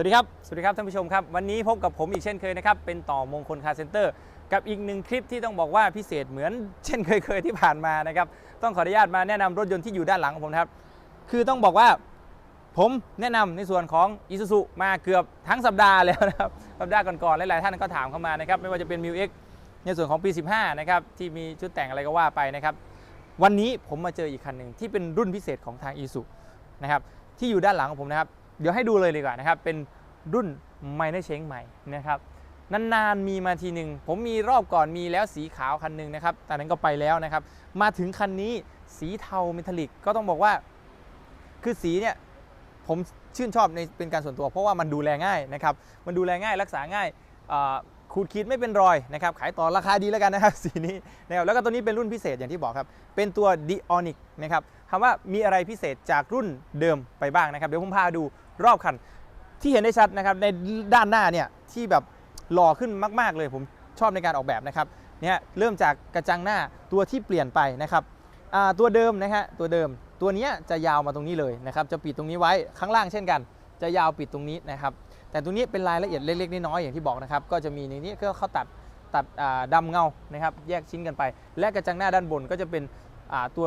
วัสดีครับ สวัสดีครับท่านผู้ชมครับ วันนี้พบกับผมอีกเช่นเคยนะครับ เป็นต่อมงคลคาร์เซ็นเตอร์กับอีกหนึ่งคลิปที่ต้องบอกว่าพิเศษเหมือนเช่นเคยเคยๆที่ผ่านมานะครับ ต้องขออนุญาตมาแนะนำรถยนต์ที่อยู่ด้านหลังของผมครับ คือต้องบอกว่าผมแนะนำในส่วนของ i s u z u มาเกือบทั้งสัปดาห์แล้วนะครับ สัปดาห์ก่อนๆหลายๆท่านก็ถามเข้ามานะครับ ไม่ว่าจะเป็น m ิว X ในส่วนของปี 15 นะครับ ที่มีชุดแต่งอะไรก็ว่าไปนะครับ วันนี้ผมมาเจออีกคันหนึ่งที่เป็นรุ่นพิเศษของทาง i s u นะครับที่อยู่ด้านหลังของผมนะครับ เดี๋ยวให้ดูเลยดีกว่านะครับเป็น รุ่นไมเนอร์เชงใหม่นะครับนานๆมีมาทีหนึ่งผมมีรอบก่อนมีแล้วสีขาวคันหนึ่งนะครับแต่นั้นก็ไปแล้วนะครับ มาถึงคันนี้สีเทาเมทัลลิกก็ต้องบอกว่า คือสีเนี่ยผมชื่นชอบในเป็นการส่วนตัว เพราะว่ามันดูแลง่ายนะครับ มันดูแลง่ายรักษาง่ายขูดขีดไม่เป็นรอยนะครับ ขายต่อราคาดีแล้วกันนะครับ สีนี้นะครับแล้วก็ตัวนี้เป็นรุ่นพิเศษอย่างที่บอกครับ เป็นตัว d i o n i c นะครับถามว่ามีอะไรพิเศษจากรุ่นเดิมไปบ้างนะครับ เดี๋ยวผมพาดูรอบคัน ที่เห็นได้ชัดนะครับในด้านหน้าเนี่ยที่แบบหล่อขึ้นมาก ๆ เลยผมชอบในการออกแบบนะครับเนี่ยเริ่มจากกระจังหน้าตัวที่เปลี่ยนไปนะครับตัวเดิมนะฮะตัวเดิม ตัวนี้จะยาวมาตรงนี้เลยนะครับจะปิดตรงนี้ไว้ข้างล่างเช่นกัน จะยาวปิดตรงนี้นะครับแต่ตรงนี้เป็นรายละเอียดเล็กๆน้อยๆอย่างที่บอกนะครับก็จะมีในนี้ก็เขาตัดตัดอ่าดำเงานะครับแยกชิ้นกันไป และกระจังหน้าด้านบนก็จะเป็นตัว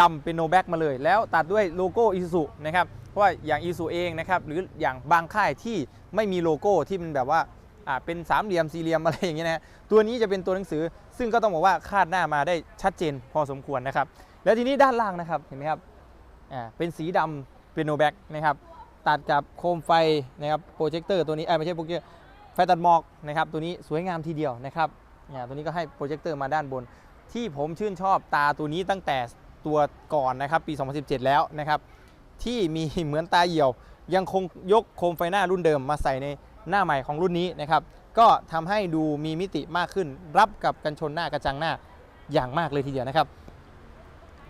ดำเป็นโนแบ็กมาเลย แล้วตัดด้วยโลโก้อิซูนะครับเพราะว่าอย่างอิซูเองนะครับหรืออย่างบางค่ายที่ไม่มีโลโก้ที่มันแบบว่าอ่าเป็นสามเหลี่ยมสี่เหลี่ยมอะไรอย่างเงี้ยนะฮะตัวนี้จะเป็นตัวหนังสือ ซึ่งก็ต้องบอกว่าคาดหน้ามาได้ชัดเจนพอสมควรนะครับ แล้วทีนี้ด้านล่างนะครับเห็นไหมครับอ่าเป็นสีดำเป็นโนแบ็กนะครับตัดกับโคมไฟนะครับโปรเจคเตอร์ตัวนี้ไม่ใช่โปรเจคเตอร์ไฟตัดหมอกนะครับตัวนี้สวยงามทีเดียวนะครับเนี่ยตัวนี้ก็ให้โปรเจคเตอร์มาด้านบน ที่ผมชื่นชอบตาตัวนี้ตั้งแต่ ตัวก่อนนะครับปี 2017 แล้วนะครับที่มีเหมือนตาเหี่ยว ยังคงยกโคมไฟหน้ารุ่นเดิมมาใส่ในหน้าใหม่ของรุ่นนี้นะครับก็ทำให้ดูมีมิติมากขึ้น รับกับกันชนหน้ากระจังหน้าอย่างมากเลยทีเดียวนะครับ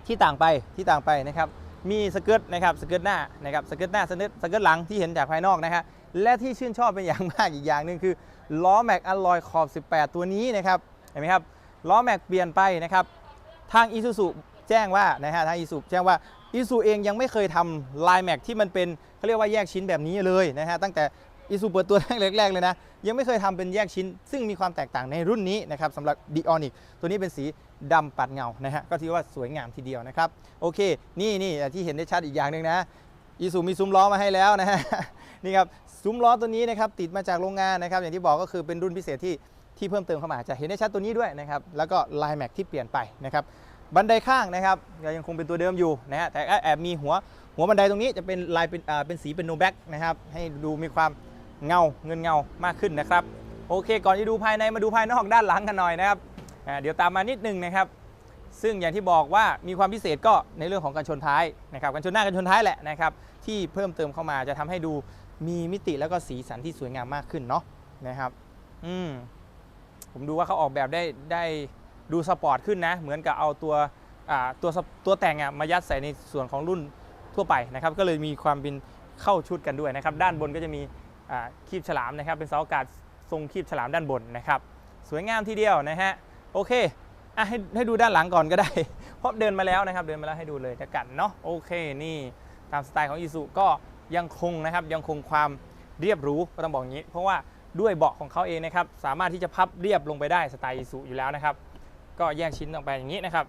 ที่ต่างไปที่ต่างไปนะครับมีสเกิร์ตนะครับสเกิร์ตหน้านะครับสเกิร์ตหน้าสเกิร์ตสเกิร์ตหลังที่เห็นจากภายนอกนะฮะและที่ชื่นชอบเป็นอย่างมากอีกอย่างหนึ่งคือล้อแม็กอลลอยขอบ 18 ตัวนี้นะครับเห็นไหมครับล้อแม็กเปลี่ยนไปนะครับทางอีซูซู แจ้งว่านะฮะทางอีซูแจ้งว่าอีซูเองยังไม่เคยทำลายแม็กที่มันเป็นเขาเรียกว่าแยกชิ้นแบบนี้เลยนะฮะตั้งแต่อีซูเปิดตัวแรกๆเลยนะ ยังไม่เคยทำเป็นแยกชิ้น ซึ่งมีความแตกต่างในรุ่นนี้นะครับสำหรับ d i o n i c ตัวนี้เป็นสีดำปัดเงานะฮะก็ถือว่าสวยงามทีเดียวนะครับ โอเค นี่นี่ที่เห็นได้ชัดอีกอย่างหนึ่งนะอีซูมีซุ้มล้อมาให้แล้วนะฮะนี่ครับซุ้มล้อตัวนี้นะครับติดมาจากโรงงานนะครับ อย่างที่บอกก็คือเป็นรุ่นพิเศษที่ที่เพิ่มเติมเข้ามาจะเห็นได้ชัดตัวนี้ด้วยนะครับแล้วก็ลายแม็กที่เปลี่ยนไปนะครับ บันไดข้างนะครับก็ยังคงเป็นตัวเดิมอยู่นะฮะแต่ก็แอบมีหัวหัวบันไดตรงนี้จะเป็นลายเป็นอ่าเป็นสีเป็นโนแบ็กนะครับให้ดูมีความเงาเงินเงามากขึ้นนะครับ โอเค ก่อนจะดูภายในมาดูภายนอกด้านหลังกันหน่อยนะครับเดี๋ยวตามมานิดนึงนะครับ ซึ่งอย่างที่บอกว่ามีความพิเศษก็ในเรื่องของการชนท้ายนะครับการชนหน้าการชนท้ายแหละนะครับที่เพิ่มเติมเข้ามาจะทำให้ดูมีมิติแล้วก็สีสันที่สวยงามมากขึ้นเนาะนะครับ อืมผมดูว่าเขาออกแบบได้ได้ ดูสปอร์ตขึ้นนะ เหมือนกับเอาตัวตัวตัวแต่งมายัดใส่ในส่วนของรุ่นทั่วไปนะครับ ก็เลยมีความเป็นเข้าชุดกันด้วยนะครับ ด้านบนก็จะมีคีบฉลามนะครับ เป็นเสาอากาศทรงคีบฉลามด้านบนนะครับ สวยงามทีเดียวนะฮะ โอเคอะให้ให้ดูด้านหลังก่อนก็ได้ เพราะเดินมาแล้วนะครับ เดินมาแล้วให้ดูเลยจะกันเนาะ โอเค นี่ตามสไตล์ของอีซูก็ยังคงนะครับ ยังคงความเรียบรูก็ต้องบอกงี้ เพราะว่าด้วยเบาะของเขาเองนะครับ สามารถที่จะพับเรียบลงไปได้สไตล์อีซูอยู่แล้วนะครับ ก็แยกชิ้นออกไปอย่างนี้นะครับ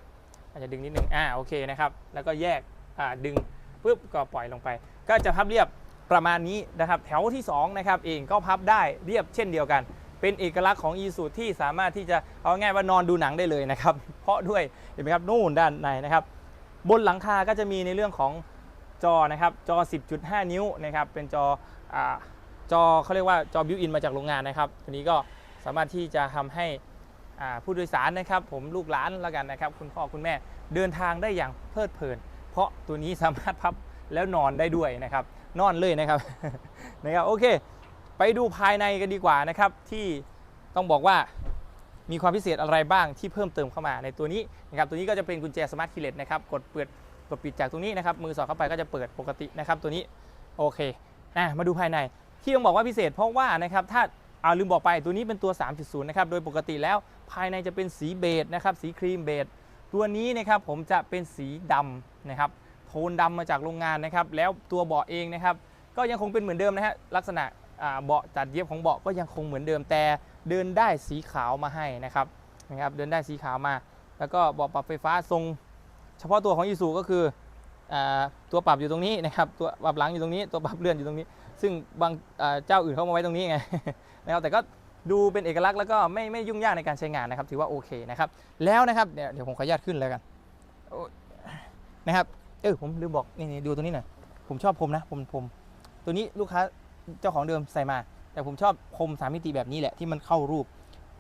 อาจจะดึงนิดนึงอ่าโอเคนะครับ แล้วก็แยกอ่าดึงปุ๊บก็ปล่อยลงไป ก็จะพับเรียบประมาณนี้นะครับ แถวที่สองนะครับเองก็พับได้เรียบเช่นเดียวกัน เป็นเอกลักษณ์ของอีซูที่สามารถที่จะเอาง่ายว่านอนดูหนังได้เลยนะครับ เพราะด้วยเห็นไหมครับนู่นด้านในนะครับ บนหลังคาก็จะมีในเรื่องของจอนะครับจอ 10.5 นิ้วนะครับเป็นจออาจอเขาเรียกว่าจอบิวอินมาจากโรงงานนะครับตัวนี้ก็สามารถที่จะทำให้ ผู้โดยสารนะครับผมลูกหลานแล้วกันนะครับคุณพ่อคุณแม่เดินทางได้อย่างเพลิดเพลิน เพราะตัวนี้สามารถพับแล้วนอนได้ด้วยนะครับ นอนเลยนะครับนะครับโอเค ไปดูภายในกันดีกว่านะครับที่ต้องบอกว่ามีความพิเศษอะไรบ้างที่เพิ่มเติมเข้ามาในตัวนี้นะครับตัวนี้ก็จะเป็นกุญแจสมาร์ทคีย์เลสนะครับกดเปิดกดปิดจากตรงนี้นะครับมือสอดเข้าไปก็จะเปิดปกตินะครับตัวนี้โอเคอะมาดูภายในที่ต้องบอกว่าพิเศษเพราะว่านะครับถ้าเอาลืมบอกไปตัวนี้เป็นตัว 3.0 นะครับ โดยปกติแล้ว ภายในจะเป็นสีเบจนะครับสีครีมเบจตัวนี้นะครับผมจะเป็นสีดำนะครับโทนดำมาจากโรงงานนะครับ แล้วตัวเบาะเองนะครับ ก็ยังคงเป็นเหมือนเดิมนะฮะลักษณะเบาะจัดเย็บของเบาะก็ยังคงเหมือนเดิมแต่เดินได้สีขาวมาให้นะครับนะครับ เดินได้สีขาวมา แล้วก็เบาะปรับไฟฟ้าทรง เฉพาะตัวของอีซูก็คือตัวปรับอยู่ตรงนี้นะครับตัวปรับหลังอยู่ตรงนี้ตัวปรับเลื่อนอยู่ตรงนี้ ซึ่งบางเจ้าอื่นเขามาไว้ตรงนี้ไงนะครับแต่ก็ ดูเป็นเอกลักษณ์แล้วก็ไม่ไม่ยุ่งยากในการใช้งานนะครับ ถือว่าโอเคนะครับแล้วนะครับเดี๋ยวเดี๋ยวผมขออนุญาตขึ้นแล้วกันนะครับเออผมลืมบอกนี่นดูตัวนี้หน่อยผมชอบพรมนะผมผมตัวนี้ลูกค้าเจ้าของเดิมใส่มา แต่ผมชอบพรมสามมิติแบบนี้แหละที่มันเข้ารูป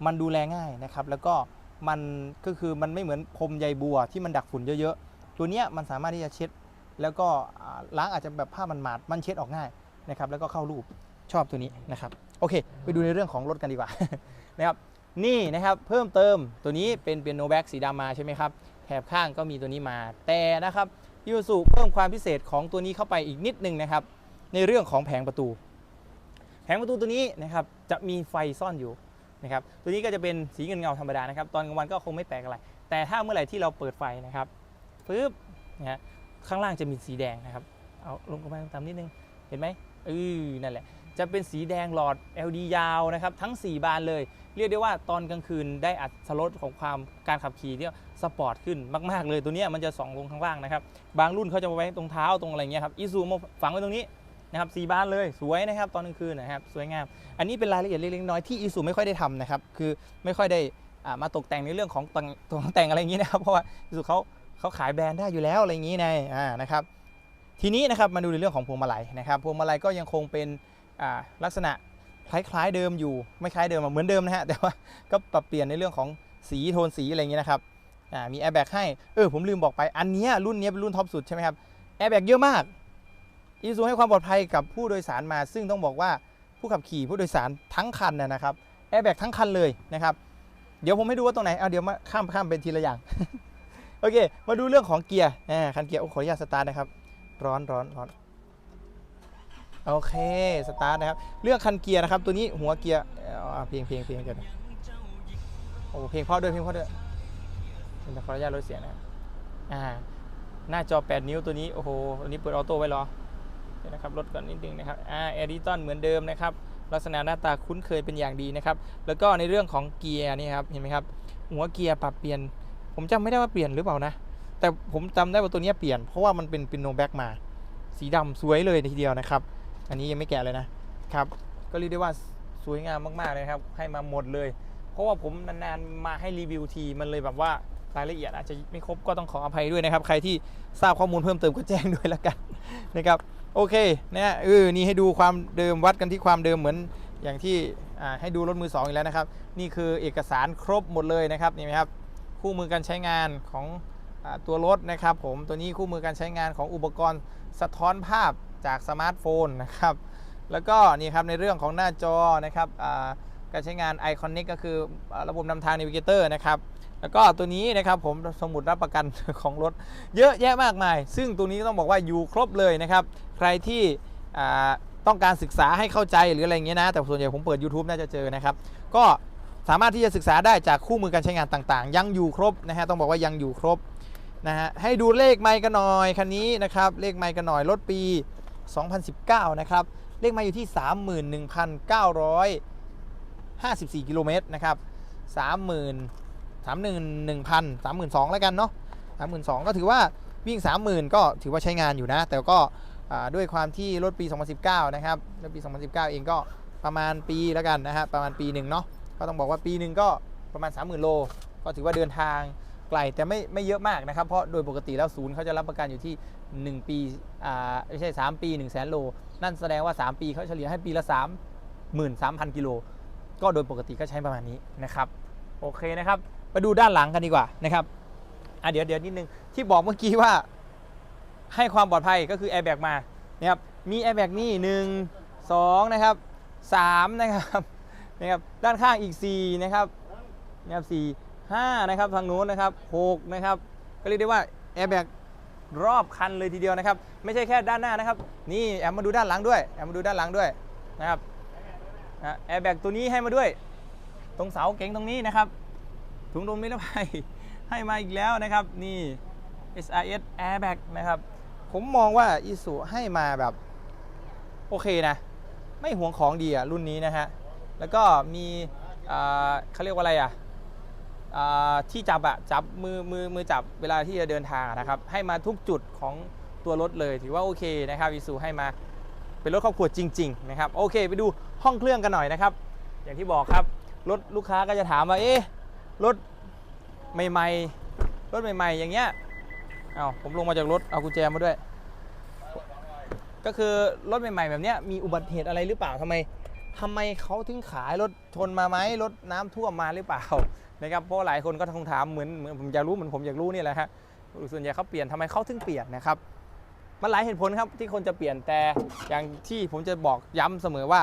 มันดูแลง่ายนะครับ แล้วก็มันก็คือมันไม่เหมือนพรมใยบัวที่มันดักฝุ่นเยอะๆ ตัวเนี้ยมันสามารถที่จะเช็ด แล้วก็ล้างอาจจะแบบผ้ามันหมาดมันเช็ดออกง่ายนะครับ แล้วก็เข้ารูปชอบตัวนี้นะครับ โอเค ไปดูในเรื่องของรถกันดีกว่า นะครับนี่นะครับเพิ่มเติมตัวนี้เป็นเปียโนแบ็กสีดำมาใช่ไหมครับแถบข้างก็มีตัวนี้มา แต่นะครับยูสุเพิ่มความพิเศษของตัวนี้เข้าไปอีกนิดนึงนะครับ ในเรื่องของแผงประตู แผงประตูตัวนี้นะครับจะมีไฟซ่อนอยู่นะครับตัวนี้ก็จะเป็นสีเงินเงาธรรมดานะครับ ตอนกลางวันก็คงไม่แปลกอะไร แต่ถ้าเมื่อไหร่ที่เราเปิดไฟนะครับปึ๊บนะข้างล่างจะมีสีแดงนะครับเอาลงมาตามนิดนึงเห็นไหมเออนั่นแหละ จะเป็นสีแดงหลอด LED ยาวนะครับทั้ง 4 บานเลย เรียกได้ว่าตอนกลางคืนได้อัดสลดของความการขับขี่ที่สปอร์ตขึ้นมาก ๆ เลยตัวนี้มันจะส่องลงข้างล่างนะครับ บางรุ่นเขาจะมาไว้ตรงเท้าตรงอะไรเงี้ยครับอีซูมาฝังไว้ตรงนี้นะครับสีบานเลยสวยนะครับตอนกลางคืนนะครับสวยงาม อันนี้เป็นรายละเอียดเล็กๆน้อยที่อีซูไม่ค่อยได้ทำนะครับคือไม่ค่อยได้มาตกแต่งในเรื่องของตงตกแต่งอะไรอย่างนี้นะครับเพราะว่าอีซูเขาเขาขายแบรนด์ได้อยู่แล้วอะไรอย่างนี้ไงอ่านะครับทีนี้นะครับมาดูในเรื่องของพวงมาลัยนะครับพวงมาลัยก็ยังคงเป็น ลักษณะคล้ายๆเดิมอยู่ไม่คล้ายเดิมอะเหมือนเดิมนะฮะแต่ว่าก็ปรับเปลี่ยนในเรื่องของสีโทนสีอะไรอย่างเงี้ยนะครับมีแอร์แบ็กให้เออผมลืมบอกไปอันนี้รุ่นนี้เป็นรุ่นท็อปสุดใช่ไหมครับแอร์แบ็กเยอะมากอีซูให้ความปลอดภัยกับผู้โดยสารมา ซึ่งต้องบอกว่าผู้ขับขี่ผู้โดยสารทั้งคันนะนะครับแอร์แบ็กทั้งคันเลยนะครับเดี๋ยวผมให้ดูว่าตรงไหนเอาเดี๋ยวมาข้ามข้ามเป็นทีละอย่างโอเค มาดูเรื่องของเกียร์คันเกียร์โอ้ขออนุญาตสตาร์ทนะครับ ร้อนร้อนร้อน โอเค สตาร์ทนะครับ เลือกคันเกียร์นะครับ ตัวนี้หัวเกียร์เอาเพลงเพลงเพลงกันโอ้เพลงเพราะด้วยเพลงเพราะด้วยเดี๋ยวขออนุญาตลดเสียงนะอ่า หน้าจอ 8 นิ้วตัวนี้ โอ้โหตัวนี้เปิดออโต้ไว้หรอเดี๋ยวนะครับลดก่อนนิดนึงนะครับ อ่าแอริตันเหมือนเดิมนะครับ ลักษณะหน้าตาคุ้นเคยเป็นอย่างดีนะครับ แล้วก็ในเรื่องของเกียร์นี่ครับ เห็นไหมครับ หัวเกียร์ปรับเปลี่ยน ผมจำไม่ได้ว่าเปลี่ยนหรือเปล่านะ แต่ผมจำได้ว่าตัวนี้เปลี่ยน เพราะว่ามันเป็นปินโนแบ็กมา สีดำสวยเลยทีเดียวนะครับ อันนี้ยังไม่แกะเลยนะครับ ก็เรียกได้ว่าสวยงามมากๆเลยครับ ให้มาหมดเลย เพราะว่าผมนานๆมาให้รีวิวทีมันเลยแบบว่ารายละเอียดอาจจะไม่ครบก็ต้องขออภัยด้วยนะครับ ใครที่ทราบข้อมูลเพิ่มเติมก็แจ้งด้วยแล้วกันนะครับ โอเคนะฮะเออนี่ให้ดูความเดิมวัดกันที่ความเดิมเหมือนอย่างที่อ่าให้ดูรถมือสองอีกแล้วนะครับ นี่คือเอกสารครบหมดเลยนะครับนี่ไหมครับคู่มือการใช้งานของอาตัวรถนะครับ ผมตัวนี้คู่มือการใช้งานของอุปกรณ์สะท้อนภาพ จากสมาร์ทโฟนนะครับ แล้วก็นี่ครับในเรื่องของหน้าจอนะครับการใช้งาน Iconic ก็คือระบบนำทาง Navigator นะครับ แล้วก็ตัวนี้นะครับผมสมุดรับประกันของรถเยอะแยะมากมาย ซึ่งตัวนี้ต้องบอกว่าอยู่ครบเลยนะครับ ใครที่ต้องการศึกษาให้เข้าใจหรืออะไรเงี้ยนะ แต่ส่วนใหญ่ผมเปิด YouTube น่าจะเจอนะครับ ก็สามารถที่จะศึกษาได้จากคู่มือการใช้งานต่างๆ ยังอยู่ครบนะฮะต้องบอกว่ายังอยู่ครบนะฮะให้ดูเลขไมค์กันหน่อยคันนี้นะครับเลขไมค์กันหน่อยรถปี 2019 นะครับ เลขมค์อยู่ที่ 31,954 กิโลเมตรนะครับ30,000 31,000 32,000แล้วกันเนาะ32,000 ก็ถือว่าวิ่ง 30,000 ก็ถือว่าใช้งานอยู่นะ แต่ก็ด้วยความที่รถปี 2019 นะครับรถปี 2019 เองก็ประมาณปีแล้วกันนะฮะประมาณปีหนึ่งเนาะก็ต้องบอกว่าปีหนึ่งก็ประมาณ 30,000 โล ก็ถือว่าเดินทาง ไกลแต่ไม่ไม่เยอะมากนะครับ เพราะโดยปกติแล้วศูนย์เขาจะรับประกันอยู่ที่ 1 ปีอ่าไม่ใช่ 3 ปี 1 0 0 0 0แสนโล นั่นแสดงว่า 3 ปีเขาเฉลี่ยให้ปีละ 33,000 กิโล ก็โดยปกติก็ใช้ประมาณนี้นะครับ โอเคนะครับ ไปดูด้านหลังกันดีกว่านะครับอะเดี๋ยวเดี๋ยวนิดนึง ที่บอกเมื่อกี้ว่า ให้ความปลอดภัยก็คือแอร์แบ็กมานะครับมีแอร์แบ็กนี่หนึ่งสองนะครับสามนะครับนะครับด้านข้างอีก4นะครับนะครับ4 5นะครับทางนู้นนะครับ6นะครับก็เรียกได้ว่าแอร์แบ็กรอบคันเลยทีเดียวนะครับ ไม่ใช่แค่ด้านหน้านะครับ นี่แอมมาดูด้านหลังด้วยแอมมาดูด้านหลังด้วยนะครับแอร์แบ็กตัวนี้ให้มาด้วย ตรงเสาเก๋งตรงนี้นะครับ ถุงลมนิรภัยให้มาอีกแล้วนะครับ นี่ SRS Airbag นะครับ ผมมองว่าอีสุให้มาแบบ โอเคนะ ไม่ห่วงของดีอะรุ่นนี้นะฮะ แล้วก็มีอ่าเขาเรียกว่าอะไรอะ ที่จับอะจับมือมือมือจับเวลาที่จะเดินทางนะครับให้มาทุกจุดของตัวรถเลย ถือว่าโอเคนะครับอีซูให้มาเป็นรถครอบครัวจริงๆนะครับโอเค ไปดูห้องเครื่องกันหน่อยนะครับ อย่างที่บอกครับรถลูกค้าก็จะถามว่าเอ๊ะรถใหม่ๆรถใหม่ ๆ อย่างเงี้ยเอาผมลงมาจากรถเอากุญแจมาด้วย ก็คือรถใหม่ ๆ แบบเนี้ยมีอุบัติเหตุอะไรหรือเปล่าทำไม ทำไมเขาถึงขายรถชนมาไหมรถน้ำท่วมมาหรือเปล่านะครับเพราะหลายคนก็คงถามเหมือนเหมือนผมอยากรู้เหมือนผมอยากรู้นี่แหละฮะส่วนใหญ่เขาเปลี่ยนทำไมเขาถึงเปลี่ยนนะครับมันหลายเหตุผลครับที่คนจะเปลี่ยนแต่อย่างที่ผมจะบอกย้ำเสมอว่า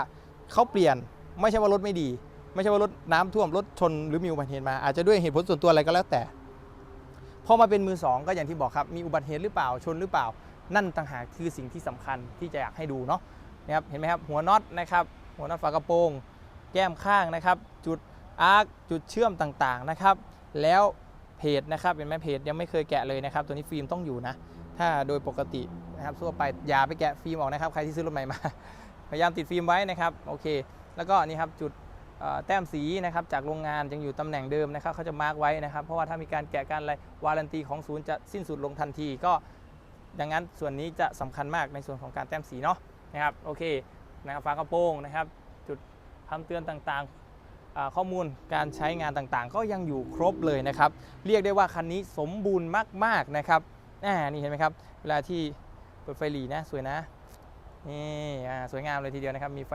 เขาเปลี่ยนไม่ใช่ว่ารถไม่ดี ไม่ใช่ว่ารถน้ำท่วมรถชนหรือมีอุบัติเหตุมาอาจจะด้วยเหตุผลส่วนตัวอะไรก็แล้วแต่พอมาเป็นมือสองก็อย่างที่บอกครับมีอุบัติเหตุหรือเปล่าชนหรือเปล่า นั่นต่างหากคือสิ่งที่สำคัญที่จะอยากให้ดูเนาะนะครับเห็นไหมครับหัวน็อตนะครับ หัวน็อตฝากระโปรง แก้มข้างนะครับ จุดอาร์คจุดเชื่อมต่างๆนะครับ แล้วเพจนะครับเห็นไหมเพจยังไม่เคยแกะเลยนะครับ ตัวนี้ฟิล์มต้องอยู่นะ ถ้าโดยปกตินะครับทั่วไปอย่าไปแกะฟิล์มออกนะครับ ใครที่ซื้อรถใหม่มา พยายามติดฟิล์มไว้นะครับโอเค แล้วก็นี่ครับจุดแต้มสีนะครับจากโรงงานยังอยู่ตำแหน่งเดิมนะครับเขาจะมาร์กไว้นะครับ เพราะว่าถ้ามีการแกะการอะไรวารันตีของศูนย์จะสิ้นสุดลงทันทีก็ดังนั้นส่วนนี้จะสำคัญมากในส่วนของการแต้มสีเนาะนะครับโอเค นะครับฝากระโปรงนะครับ จุดคำเตือนต่างๆ ข้อมูลการใช้งานต่างๆ ก็ยังอยู่ครบเลยนะครับ เรียกได้ว่าคันนี้สมบูรณ์มากๆนะครับอ่านี่เห็นไหมครับ เวลาที่เปิดไฟหลีนะสวยนะนี่สวยงามเลยทีเดียวนะครับ มีไฟ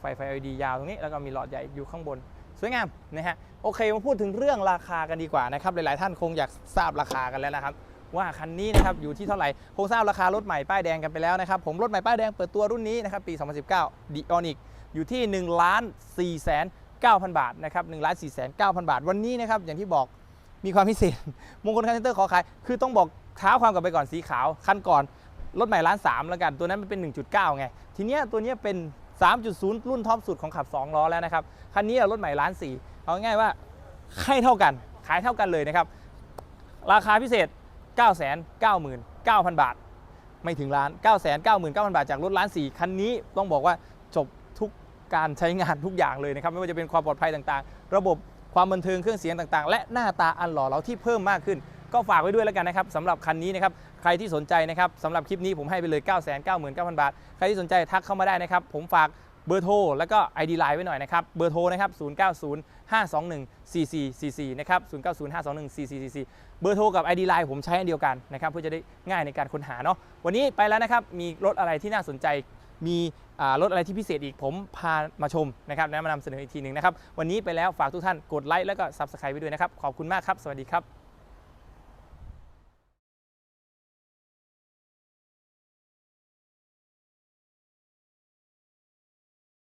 ไฟไฟ LED ยาวตรงนี้แล้วก็มีหลอดใหญ่อยู่ข้างบน สวยงามนะฮะโอเคมาพูดถึงเรื่องราคากันดีกว่านะครับ หลายๆท่านคงอยากทราบราคากันแล้วนะครับ ว่าคันนี้นะครับอยู่ที่เท่าไหร่คงทราบราคารถใหม่ป้ายแดงกันไปแล้วนะครับผมรถใหม่ป้ายแดงเปิดตัวรุ่นนี้นะครับปี 2019 d i o n i c อยู่ที่1ล้าน4แสน9,000 บาทนะครับ1ล้าน4แสน9,000 บาท วันนี้นะครับอย่างที่บอกมีความพิเศษมงคลคาร์เซ็นเตอร์ขอขาย คือต้องบอกเท้าความกลับไปก่อนสีขาวคันก่อนรถใหม่ล้าน3แล้วกัน ตัวนั้นมันเป็น 1.9 ไง ทีเนี้ยตัวเนี้ยเป็น 3.0 รุ่นท็อปสุดของขับ 2 ล้อแล้วนะครับ คันนี้รถใหม่ล้าน4เอาง่ายว่าให้เท่ากัน ขายเท่ากันเลยนะครับ ราคาพิเศษ 999,000 บาท ไม่ถึงล้าน 999,000 บาทจากรถล้าน4คันนี้ต้องบอกว่าจบทุกการใช้งานทุกอย่างเลยนะครับ ไม่ว่าจะเป็นความปลอดภัยต่างๆ ระบบความบันเทิงเครื่องเสียงต่างๆ และหน้าตาอันหล่อเราที่เพิ่มมากขึ้น ก็ฝากไว้ด้วยแล้วกันนะครับสำหรับคันนี้นะครับใครที่สนใจนะครับสำหรับคลิปนี้ผมให้ไปเลย 999,000 บาท ใครที่สนใจทักเข้ามาได้นะครับผมฝาก เบอร์โทรแล้วก็ ID Line ไว้หน่อยนะครับ เบอร์โทรนะครับ 090 521 4444 นะครับ 090 521 4444 เบอร์โทรกับ ID Line ผมใช้อันเดียวกันนะครับ เพื่อจะได้ง่ายในการค้นหาเนาะ วันนี้ไปแล้วนะครับ มีรถอะไรที่น่าสนใจ มีรถอะไรที่พิเศษอีก ผมพามาชมนะครับและมานำเสนออีกทีหนึ่งนะครับ วันนี้ไปแล้วฝากทุกท่านกดไลค์แล้วก็ Subscribe ไว้ด้วยนะครับ ขอบคุณมากครับ สวัสดีครับ